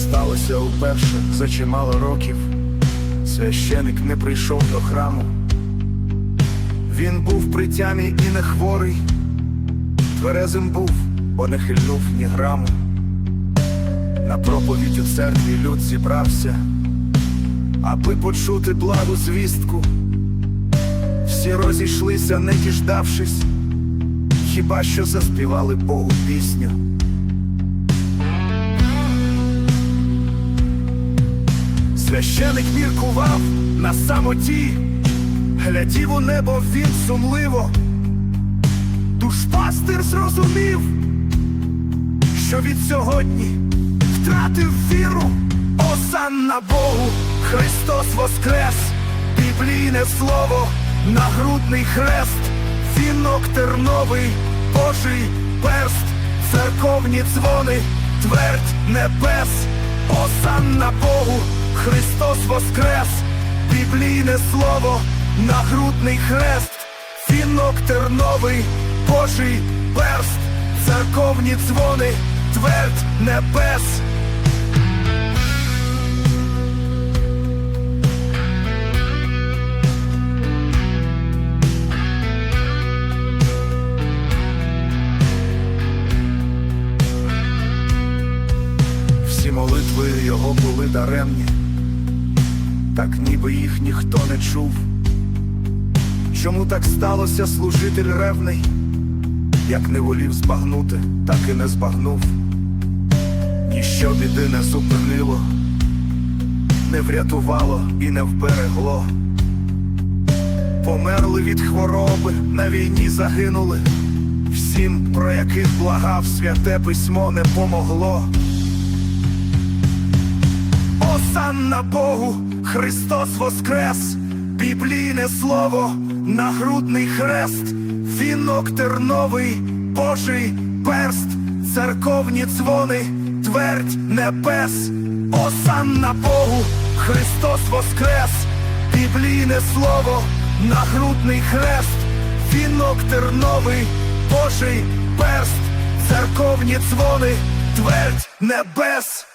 сталося уперше за чимало років. Священик не прийшов до храму. Він був при тямі і не хворий, тверезим був, бо не хильнув ні граму. На проповідь у церкві люд зібрався, аби почути благу звістку. Всі розійшлися, не діждавшись, хіба що заспівали Богу пісню. Священик міркував на самоті, глядів у небо він сумливо. Душпастир зрозумів, що від сьогодні втратив віру. Осанна Богу, Христос воскрес, біблійне слово, нагрудний хрест, вінок терновий, Божий перст, церковні дзвони, твердь небес, Осанна Богу, Христос воскрес, біблійне слово, нагрудний хрест, вінок терновий, Божий перст, церковні дзвони, твердь небес. Молитви його були даремні, так ніби їх ніхто не чув. Чому так сталося служитель ревний? Як не волів збагнути, так і не збагнув. Ніщо біди не зупинило, не врятувало і не вберегло. Померли від хвороби, на війні загинули. Всім, про яких благав святе письмо, не помогло. Осанна Богу, Христос воскрес, біблійне слово, нагрудний хрест, вінок терновий, Божий перст, церковні дзвони, твердь небес, Осанна Богу, Христос воскрес, біблійне слово, нагрудний хрест, вінок терновий, Божий перст, церковні дзвони, твердь небес.